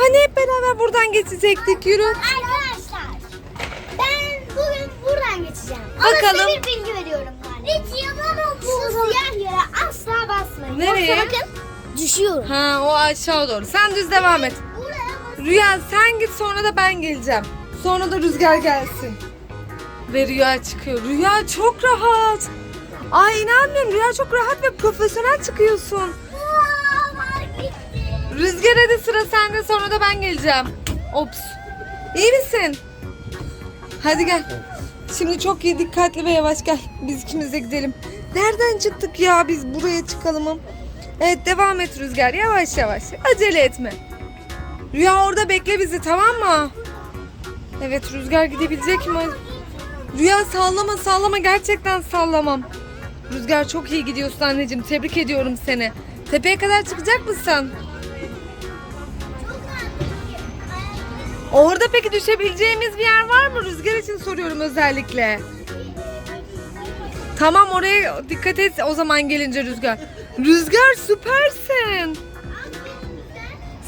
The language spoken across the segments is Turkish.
Hani hep beraber buradan geçecektik yürü. Arkadaşlar ben bugün buradan geçeceğim. Bakalım. Ama size bir bilgi veriyorum ben. Hiç bu siyah yere asla basmayın. Nereye? Yoksa bakın düşüyorum. Ha o aşağı doğru. Sen düz devam et. Buraya. Rüya sen git sonra da ben geleceğim. Sonra da rüzgar gelsin. Ve Rüya çıkıyor. Rüya çok rahat. Ay inanmıyorum Rüya çok rahat ve profesyonel çıkıyorsun. Rüzgar hadi sıra sende sonra da ben geleceğim. Ops. İyi misin? Hadi gel. Şimdi çok iyi dikkatli ve yavaş gel. Biz ikimiz de gidelim. Nereden çıktık ya biz buraya çıkalım. Evet devam et Rüzgar yavaş yavaş. Acele etme. Rüya orada bekle bizi tamam mı? Evet Rüzgar gidebilecek mi? Rüya sallama sallama gerçekten sallamam. Rüzgar çok iyi gidiyorsun anneciğim. Tebrik ediyorum seni. Tepeye kadar çıkacak mısın? Orada peki düşebileceğimiz bir yer var mı? Rüzgar için soruyorum özellikle. Tamam oraya dikkat et o zaman gelince Rüzgar. Rüzgar süpersin.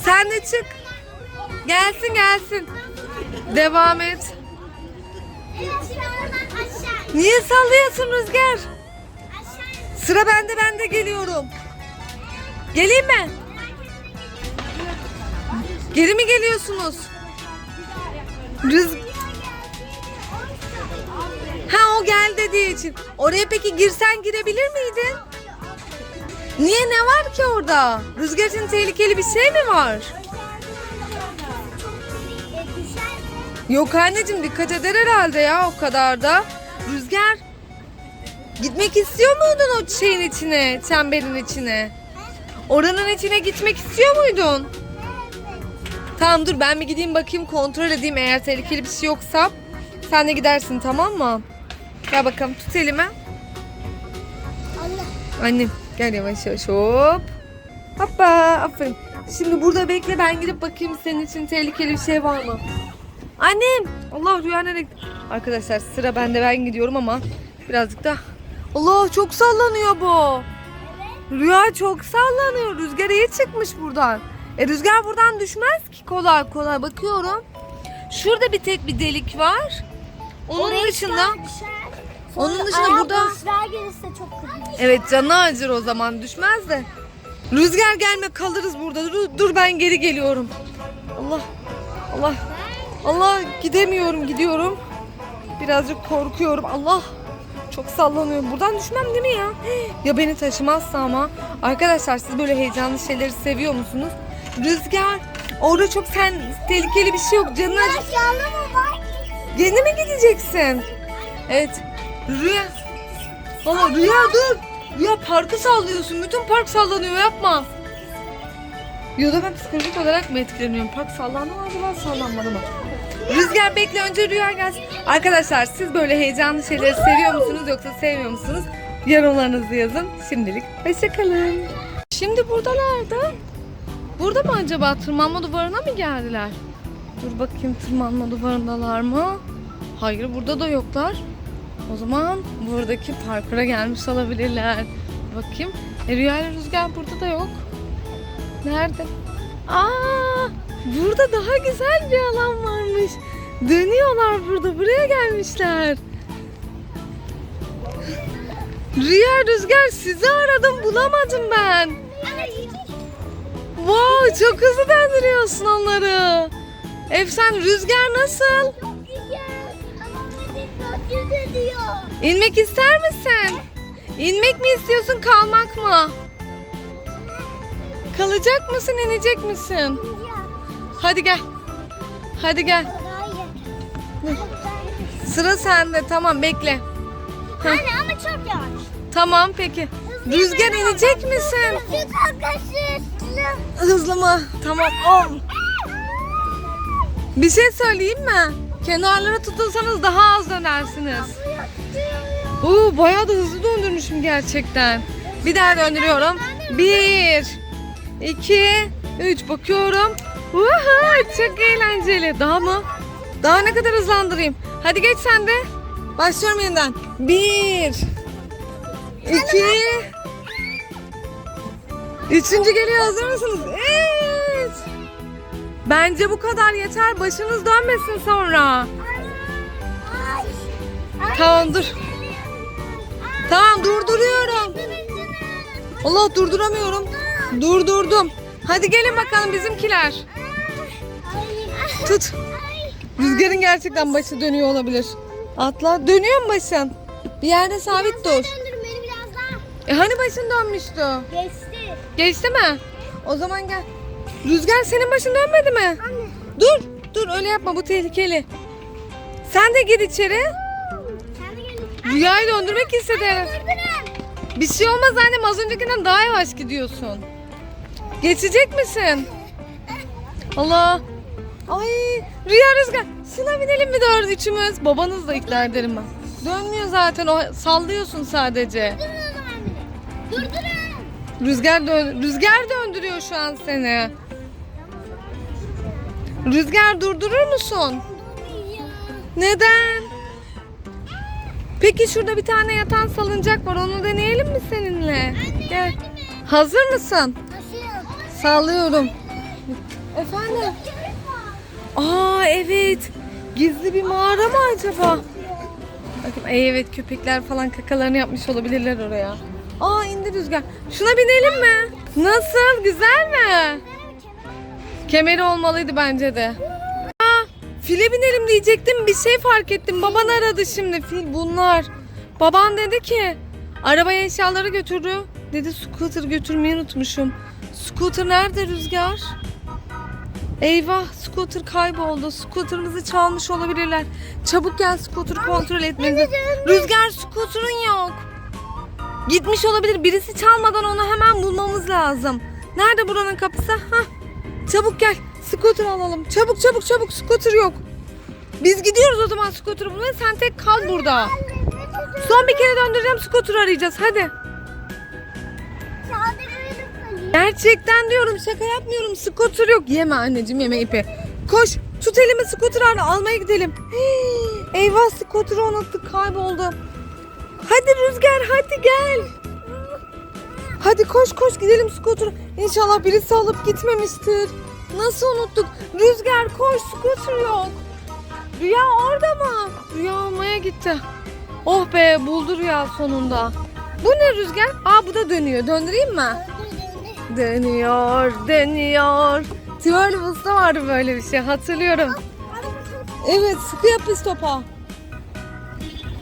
Sen de çık. Gelsin gelsin. Devam et. Niye sallıyorsun Rüzgar? Sıra bende ben de geliyorum. Geleyim mi? Geri mi geliyorsunuz? Rüz... Ha o gel dediği için. Oraya peki girsen girebilir miydin? Niye ne var ki orada? Rüzgar için tehlikeli bir şey mi var? Yok anneciğim dikkat eder herhalde ya o kadar da. Rüzgar gitmek istiyor muydun o şeyin içine, çemberin içine? Oranın içine gitmek istiyor muydun? Tamam dur ben bir gideyim bakayım kontrol edeyim eğer tehlikeli bir şey yoksa sen de gidersin tamam mı? Gel bakalım tut elimi. Allah. Annem gel yavaş yavaş hop. Hoppa aferin. Şimdi burada bekle ben gidip bakayım senin için tehlikeli bir şey var mı? Annem Allah rüya nereye? Arkadaşlar sıra bende ben gidiyorum ama birazcık da Allah çok sallanıyor bu. Rüya çok sallanıyor. Rüzgar iyi çıkmış buradan. E rüzgar buradan düşmez ki kolay kolay bakıyorum. Şurada bir tek bir delik var. Onun Oraya dışında. Onun dışında burada- basrar gelirse çok kötü. Evet canı acır o zaman düşmez de. Rüzgar gelme kalırız burada. Dur, dur ben geri geliyorum. Allah Allah Allah gidemiyorum gidiyorum. Birazcık korkuyorum. Allah çok sallanıyorum. Buradan düşmem değil mi ya? Ya beni taşımazsa ama. Arkadaşlar siz böyle heyecanlı şeyleri seviyor musunuz? Rüzgar orada çok sen tehlikeli bir şey yok. Canın acı. Yeni mi gideceksin? Evet. Rüya. Valla Rüya dur. Rüya parkı sallıyorsun. Bütün park sallanıyor yapma. Ya da ben psikolojik olarak mı etkileniyorum? Park sallandı mı acaba sallanmadı mı? Rüzgar bekle önce Rüya gelsin. Arkadaşlar siz böyle heyecanlı şeyleri seviyor musunuz yoksa sevmiyor musunuz? Yorumlarınızı yazın. Şimdilik hoşçakalın. Şimdi burada nerede? Burada mı acaba tırmanma duvarına mı geldiler? Dur bakayım tırmanma duvarındalar mı? Hayır burada da yoklar. O zaman buradaki parkura gelmiş olabilirler. Bakayım. E, Rüya Rüzgar burada da yok. Nerede? Aa, burada daha güzel bir alan varmış. Dönüyorlar burada. Buraya gelmişler. Rüya Rüzgar sizi aradım bulamadım ben. Wow çok hızlı döndürüyorsun onları. Efsan Rüzgar nasıl? Çok güzel. Ama beni kötü ediyor. İnmek ister misin? İnmek mi istiyorsun kalmak mı? Kalacak mısın inecek misin? Hadi gel. Hadi gel. Sıra sende tamam bekle. Anne ama çok yavaş. Tamam peki. Rüzgar inecek misin? Çok arkadaşlar. Hızlı mı? Tamam. Ol. Bir şey söyleyeyim mi? Kenarlara tutulsanız daha az dönersiniz. Oo, bayağı da hızlı döndürmüşüm gerçekten. Bir daha döndürüyorum. Bir, iki, üç. Bakıyorum. Uhu, çok eğlenceli. Daha mı? Daha ne kadar hızlandırayım? Hadi geç sen de. Başlıyorum yeniden. Bir, iki, üçüncü geliyor. Hazır mısınız? Üç. Bence bu kadar yeter. Başınız dönmesin sonra. Tamam dur. Tamam durduruyorum. Allah durduramıyorum. Durdurdum. Hadi gelin bakalım bizimkiler. Tut. Rüzgarın gerçekten başı dönüyor olabilir. Atla. Dönüyor mu başın? Bir yerde sabit dur. E hani başın dönmüştü? Geçti. Geçti mi? O zaman gel. Rüzgar senin başın dönmedi mi? Anne. Dur. Dur öyle yapma bu tehlikeli. Sen de gir içeri. Sen de gel. Rüyayı döndürmek istedi. Bir şey olmaz annem az öncekinden daha yavaş gidiyorsun. Geçecek misin? Allah. Ay Rüya Rüzgar. Şuna binelim mi dört üçümüz? Babanız da ikna ederim ben. Dönmüyor zaten o sallıyorsun sadece. Durdurun o zaman beni. Durdurun. Rüzgar dön Rüzgar döndürüyor şu an seni. Rüzgar durdurur musun? Neden? Peki şurada bir tane yatan salıncak var. Onu deneyelim mi seninle? Gel. Hazır mısın? Nasıl? Sallıyorum. Efendim? Aa evet. Gizli bir mağara mı acaba? Bakın evet köpekler falan kakalarını yapmış olabilirler oraya. Aa indi rüzgar. Şuna binelim mi? Nasıl? Güzel mi? Kemeri olmalıydı bence de. Aa, file binelim diyecektim. Bir şey fark ettim. Baban aradı şimdi. Fil bunlar. Baban dedi ki arabaya eşyaları götürdü. Dedi scooter götürmeyi unutmuşum. Scooter nerede Rüzgar? Eyvah scooter kayboldu. Scooter'ımızı çalmış olabilirler. Çabuk gel scooter kontrol etmeliyiz. Rüzgar scooter'ın yok. Gitmiş olabilir. Birisi çalmadan onu hemen bulmamız lazım. Nerede buranın kapısı? Hah. Çabuk gel. Scooter alalım. Çabuk çabuk çabuk. Scooter yok. Biz gidiyoruz o zaman scooter'ı bulmaya. Sen tek kal burada. Son bir kere döndüreceğim scooter arayacağız. Hadi. Gerçekten diyorum şaka yapmıyorum. Scooter yok. Yeme anneciğim yeme ipi. Koş tut elimi scooter al almaya gidelim. Hii, eyvah scooter'ı unuttuk kayboldu. Hadi Rüzgar hadi gel. Hadi koş koş gidelim scooter. İnşallah birisi alıp gitmemiştir. Nasıl unuttuk? Rüzgar koş scooter yok. Rüya orada mı? Rüya almaya gitti. Oh be buldu Rüya sonunda. Bu ne Rüzgar? Aa bu da dönüyor. Döndüreyim mi? Dönüyor, dönüyor. Twirlable'da vardı böyle bir şey hatırlıyorum. Evet sıkı yapış topa.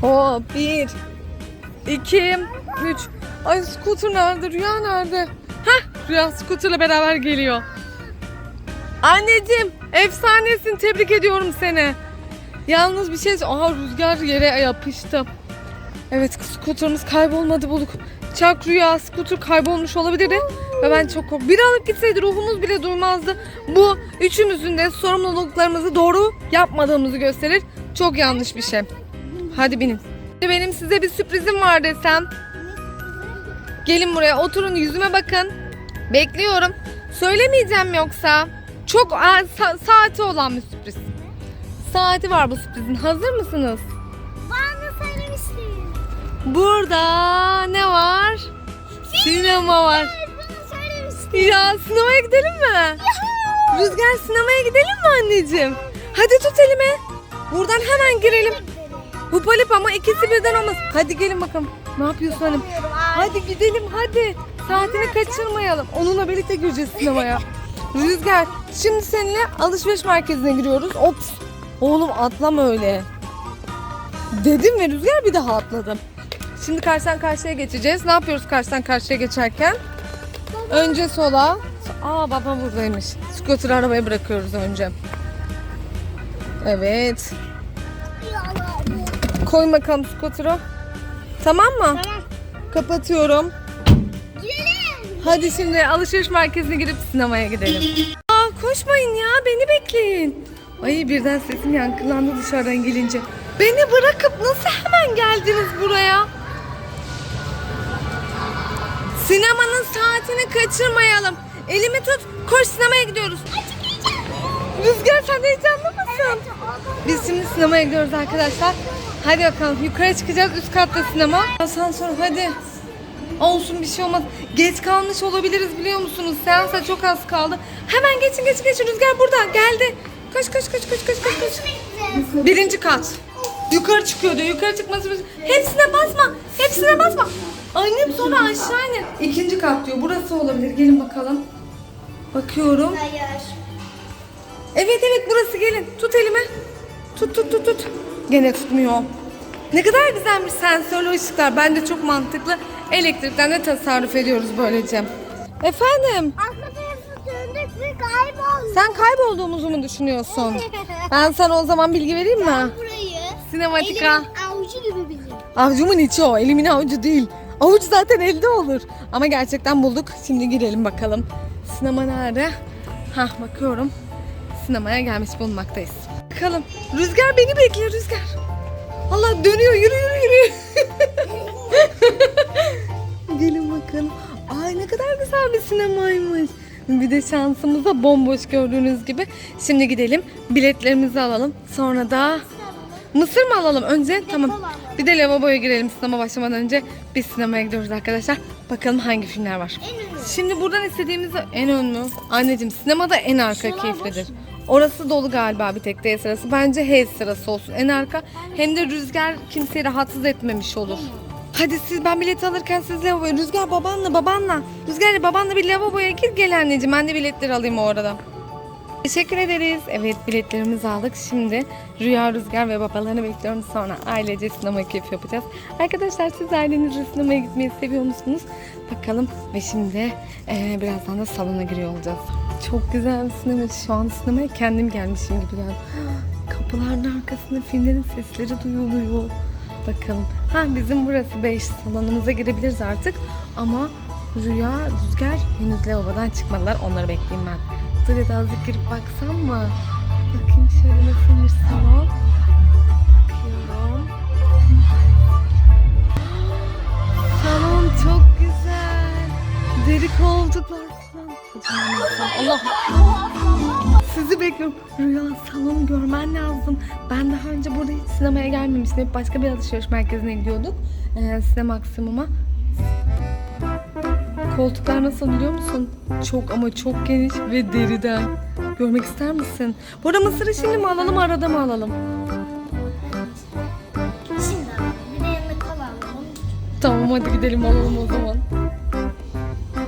Hop bir, iki, üç. Ay scooter nerede? Rüya nerede? Hah Rüya scooterla beraber geliyor. Anneciğim efsanesin tebrik ediyorum seni. Yalnız bir şey Aha rüzgar yere yapıştı. Evet skuterımız kaybolmadı bulduk. Çak rüya skuter kaybolmuş olabilirdi. Ve ben çok korktum. Biri alıp gitseydi ruhumuz bile duymazdı. Bu üçümüzün de sorumluluklarımızı doğru yapmadığımızı gösterir. Çok yanlış bir şey. Hadi binin. Benim size bir sürprizim var desem. Gelin buraya oturun yüzüme bakın. Bekliyorum. Söylemeyeceğim yoksa. Çok aa, sa- saati olan bir sürpriz. Saati var bu sürprizin. Hazır mısınız? Bana söylemiştin. Burada ne var? Sinema var. Bana söylemiştin. Ya sinemaya gidelim mi? Rüzgar sinemaya gidelim mi anneciğim? Hadi tut elimi. Buradan hemen girelim. Hupalip ama ikisi birden olmaz. Hadi gelin bakalım. Ne yapıyorsun hanım? Hadi gidelim hadi. Saatini kaçırmayalım. Onunla birlikte gireceğiz sinemaya. Rüzgar şimdi seninle alışveriş merkezine giriyoruz. Ops. Oğlum atlama öyle. Dedim ve Rüzgar bir daha atladım. Şimdi karşıdan karşıya geçeceğiz. Ne yapıyoruz karşıdan karşıya geçerken? Önce sola. Aa baba buradaymış. Scooter'ı arabaya bırakıyoruz önce. Evet. Koy bakalım scooter'ı. Tamam mı? Tamam. Kapatıyorum. Gidelim. Hadi şimdi alışveriş merkezine gidip sinemaya gidelim. Aa koşmayın ya beni bekleyin. Ay birden sesim yankılandı dışarıdan gelince. Beni bırakıp nasıl hemen geldiniz buraya? Sinemanın saatini kaçırmayalım. Elimi tut koş sinemaya gidiyoruz. Rüzgar sen de heyecanlı mısın? Biz şimdi sinemaya gidiyoruz arkadaşlar. Hadi bakalım yukarı çıkacağız üst katta sinema. Asansör hadi. Olsun bir şey olmaz. Geç kalmış olabiliriz biliyor musunuz? Seansa çok az kaldı. Hemen geçin geçin geçin. Rüzgar burada geldi. Koş koş koş koş koş koş. koş. Birinci kat. Yukarı çıkıyor diyor. Yukarı çıkması. Hepsine basma. Hepsine basma. Annem sonra aşağı inin. İkinci kat diyor. Burası olabilir. Gelin bakalım. Bakıyorum. Hayır. Evet evet burası gelin. Tut elime. Tut tut tut tut. Gene tutmuyor. Ne kadar güzelmiş sensörlü ışıklar. Bence çok mantıklı. Elektrikten de tasarruf ediyoruz böylece. Efendim? Arka tarafı döndük ve kayboldu. Sen kaybolduğumuzu mu düşünüyorsun? Ben sana o zaman bilgi vereyim mi? Burayı Sinematika. elimin avucu gibi bilirim. Avcumun içi o. Elimin avucu değil. Avuç zaten elde olur. Ama gerçekten bulduk. Şimdi girelim bakalım. Sinema nerede? Hah bakıyorum. Sinemaya gelmiş bulunmaktayız. Bakalım. Rüzgar beni bekliyor Rüzgar. Allah dönüyor. Yürü yürü yürü. Gelin bakalım. Ay ne kadar güzel bir sinemaymış. Bir de şansımıza bomboş gördüğünüz gibi. Şimdi gidelim. Biletlerimizi alalım. Sonra da Mısır mı alalım önce? Tamam. Bir de lavaboya girelim sinema başlamadan önce. Biz sinemaya gidiyoruz arkadaşlar. Bakalım hangi filmler var. Şimdi buradan istediğimiz en ön mü? Anneciğim sinemada en arka keyiflidir. Orası dolu galiba bir tek D sırası. Bence H sırası olsun en arka. Hem de rüzgar kimseyi rahatsız etmemiş olur. Hadi siz ben bilet alırken siz lavaboya. Rüzgar babanla babanla. Rüzgar babanla bir lavaboya gir gel anneciğim. Ben de biletleri alayım o arada. Teşekkür ederiz. Evet biletlerimizi aldık. Şimdi Rüya Rüzgar ve babalarını bekliyorum. Sonra ailece sinema keyfi yapacağız. Arkadaşlar siz ailenizle sinemaya gitmeyi seviyor musunuz? Bakalım. Ve şimdi eee, birazdan da salona giriyor olacağız. Çok güzel bir sinema. Şu an sinemaya kendim gelmişim gibi geldim. Kapıların arkasında filmlerin sesleri duyuluyor. Bakalım. Ha bizim burası 5 salonumuza girebiliriz artık. Ama Rüya, Rüzgar henüz lavabodan çıkmadılar. Onları bekleyeyim ben. Dur ya da azıcık girip baksam mı? Bakayım şöyle nasılmış salon. Bakıyorum. Salon çok güzel. Deri koltuklar. Allah. Sizi bekliyorum. Rüya salonu görmen lazım. Ben daha önce burada hiç sinemaya gelmemiştim. Hep başka bir alışveriş merkezine gidiyorduk. Ee, size maksimuma. Koltuklar nasıl biliyor musun? Çok ama çok geniş ve deriden. Görmek ister misin? Bu arada mısırı şimdi mi alalım arada mı alalım? Şimdi bir de yanına kalalım. Tamam hadi gidelim alalım o zaman.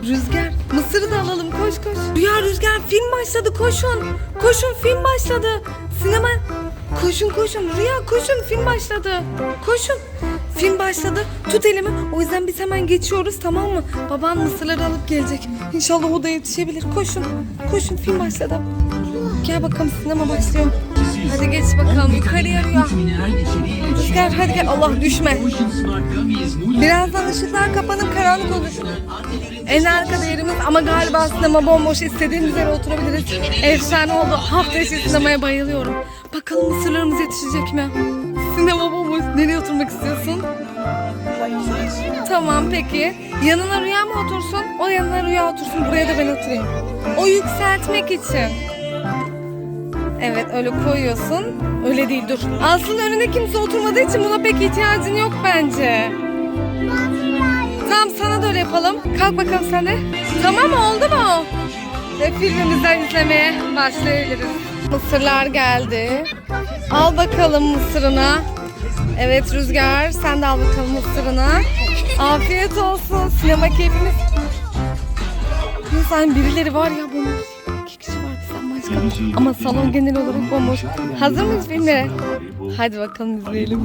Rüzgar, mısırı da alalım koş koş. Rüya Rüzgar film başladı koşun. Koşun film başladı. Sinema koşun koşun. Rüya koşun film başladı. Koşun. Film başladı. Tut elimi. O yüzden biz hemen geçiyoruz tamam mı? Baban mısırları alıp gelecek. İnşallah o da yetişebilir. Koşun. Koşun film başladı. Gel bakalım sinema başlıyor. Hadi geç bakalım yukarıya Rüya. Rüzgar hadi gel Allah düşme. Birazdan ışıklar kapanıp karanlık olur. En arkada yerimiz ama galiba sinema bomboş istediğimiz yere oturabiliriz. Efsane oldu. Hafta içi sinemaya bayılıyorum. Bakalım mısırlarımız yetişecek mi? Sinema bomboş. Nereye oturmak istiyorsun? Tamam peki. Yanına Rüya mı otursun? O yanına Rüya otursun. Buraya da ben oturayım. O yükseltmek için. Evet öyle koyuyorsun. Öyle değil dur. Aslında önüne kimse oturmadığı için buna pek ihtiyacın yok bence. Öyle yapalım. Kalk bakalım sen de. Tamam oldu mu? Ve filmimizden izlemeye başlayabiliriz. Mısırlar geldi. Al bakalım mısırına. Evet Rüzgar sen de al bakalım mısırına. Afiyet olsun. Sinema keyfimiz. Sen birileri var ya bomboş. İki vardı sen başka. Ama salon genel olarak bomboş. Hazır mıyız filmlere? Hadi bakalım izleyelim.